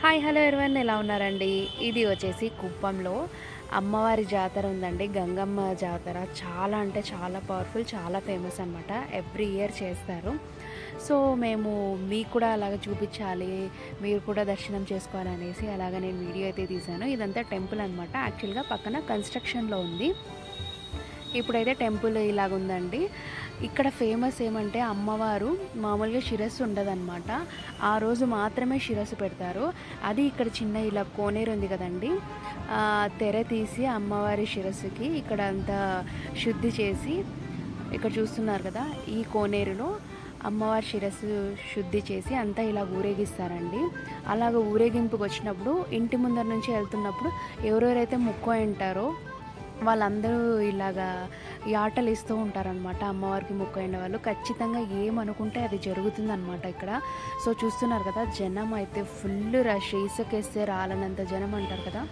Hi hello everyone. ఎలా ఉన్నారండి? ఇది వచ్చేసి కుప్పంలో అమ్మవారి జాతర ఉందండి. గంగమ్మ జాతర. చాలా అంటే చాలా పవర్ఫుల్ చాలా ఫేమస్ అనమాట ఎవ్రీ ఇయర్ చేస్తారు. సో మేము మీకు కూడా అలాగ చూపించాలి మీరు కూడా దర్శనం చేసుకోవాలనేసి అలాగ నేను వీడియో అయితే తీశాను. ఇదంతా టెంపుల్ అనమాట యాక్చువల్గా పక్కన కన్స్ట్రక్షన్లో ఉంది. ఇప్పుడైతే టెంపుల్ ఇలాగ ఉందండి ఇక్కడ ఫేమస్ ఏమంటే అమ్మవారు మామూలుగా శిరస్సు ఉండదన్నమాట. ఆ రోజు మాత్రమే శిరస్సు పెడతారు. అది ఇక్కడ చిన్న ఇలా కోనేరు ఉంది కదండి. తెర తీసి అమ్మవారి శిరస్సుకి ఇక్కడ అంతా శుద్ధి చేసి ఇక్కడ చూస్తున్నారు కదా ఈ కోనేరులో అమ్మవారి శిరస్సు శుద్ధి చేసి అంతా ఇలా ఊరేగిస్తారండి. అలాగ ఊరేగింపుకి వచ్చినప్పుడు ఇంటి ముందర నుంచి వెళ్తున్నప్పుడు ఎవరెవరైతే ముక్కు ఉంటారో వాళ్ళందరూ ఇలాగా ఈ ఆటలు ఇస్తూ ఉంటారనమాట అమ్మవారికి మొక్కైన వాళ్ళు. ఖచ్చితంగా ఏమనుకుంటే అది జరుగుతుందనమాట ఇక్కడ. సో చూస్తున్నారు కదా జనం అయితే ఫుల్ రష్. ఇసుకేస్తే రాలనంత జనం అంటారు కదా.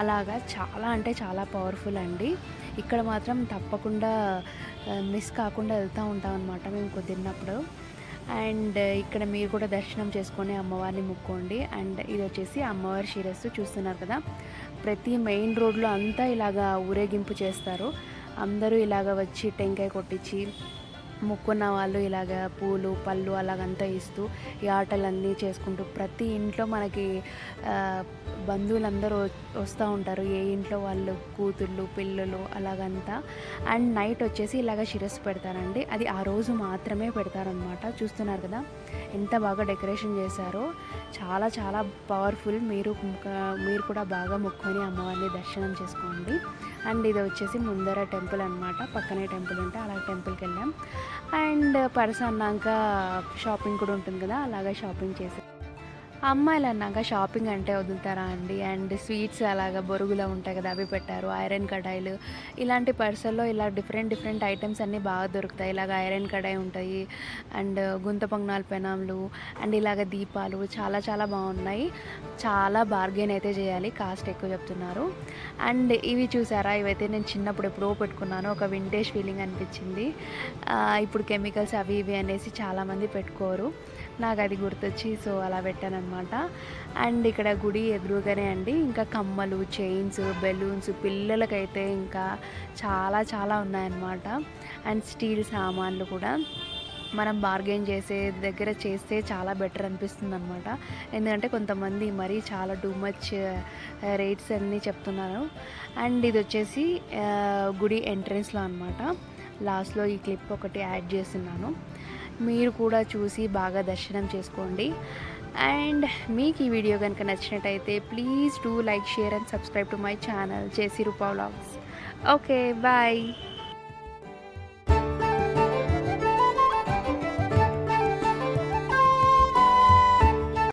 అలాగా చాలా అంటే చాలా పవర్ఫుల్ అండి. ఇక్కడ మాత్రం తప్పకుండా మిస్ కాకుండా వెళ్తూ ఉంటాం అనమాట మేము కుదిరినప్పుడు అండ్ ఇక్కడ మీరు కూడా దర్శనం చేసుకొని అమ్మవారిని ముక్కోండి. అండ్ ఇది వచ్చేసి అమ్మవారి శిరస్సు చూస్తున్నారు కదా. ప్రతి మెయిన్ రోడ్లో అంతా ఇలాగా ఊరేగింపు చేస్తారు. అందరూ ఇలాగ వచ్చి టెంకాయ కొట్టించి మొక్కున్న వాళ్ళు ఇలాగ పూలు పళ్ళు అలాగంతా ఇస్తూ ఈ ఆటలన్నీ చేసుకుంటూ ప్రతి ఇంట్లో మనకి బంధువులందరూ వస్తూ ఉంటారు. ఏ ఇంట్లో వాళ్ళు కూతుళ్ళు పిల్లలు అలాగంతా. అండ్ నైట్ వచ్చేసి ఇలాగ శిరస్సు పెడతారండి. అది ఆ రోజు మాత్రమే పెడతారనమాట చూస్తున్నారు కదా ఎంత బాగా డెకరేషన్ చేశారో. చాలా చాలా పవర్ఫుల్. మీరు మీరు కూడా బాగా మొక్కుని అమ్మవారిని దర్శనం చేసుకోండి. అండ్ ఇది వచ్చేసి ముందర టెంపుల్ అనమాట పక్కనే టెంపుల్ ఉంటే అలా టెంపుల్కి వెళ్ళాం. అండ్ పర్స్ అన్నాక షాపింగ్ కూడా ఉంటుంది కదా అలాగా షాపింగ్ చేసి అమ్మాయిలు అన్నాక షాపింగ్ అంటే వదులుతారా అండి? అండ్ స్వీట్స్ అలాగా బొరుగులో ఉంటాయి కదా అవి పెట్టారు. ఐరన్ కడాయిలు. ఇలాంటి పర్సల్లో ఇలా డిఫరెంట్ డిఫరెంట్ ఐటమ్స్ అన్నీ బాగా దొరుకుతాయి. ఇలాగ ఐరన్ కడాయి ఉంటాయి. అండ్ గుంత పొంగనాలు పెనాములు అండ్ ఇలాగ దీపాలు చాలా చాలా బాగున్నాయి. చాలా బార్గెన్ అయితే చేయాలి. కాస్ట్ ఎక్కువ చెప్తున్నారు. అండ్ ఇవి చూసారా? ఇవైతే నేను చిన్నప్పుడు ఎప్పుడో పెట్టుకున్నాను. ఒక వింటేజ్ ఫీలింగ్ అనిపించింది. ఇప్పుడు కెమికల్స్ అవి ఇవి అనేసి చాలామంది పెట్టుకోరు. నాకు అది గుర్తొచ్చి సో అలా పెట్టాను అనమాట అండ్ ఇక్కడ గుడి ఎదురుగానే అండి ఇంకా కమ్మలు చైన్స్ బెలూన్స్ పిల్లలకైతే ఇంకా చాలా చాలా ఉన్నాయన్నమాట. అండ్ స్టీల్ సామాన్లు కూడా మనం బార్గెన్ చేసే దగ్గర చేస్తే చాలా బెటర్ అనిపిస్తుంది అనమాట ఎందుకంటే కొంతమంది మరీ చాలా టూ మచ్ రేట్స్ అన్నీ చెప్తున్నారు. అండ్ ఇది వచ్చేసి uh, గుడి ఎంట్రన్స్లో అనమాట లాస్ట్లో ఈ క్లిప్ ఒకటి యాడ్ చేస్తున్నాను. మీరు కూడా చూసి బాగా దర్శనం చేసుకోండి. అండ్ మీకు ఈ వీడియో కనుక నచ్చినట్టయితే please do like share and subscribe to my channel. J C Rupa vlogs. Okay bye.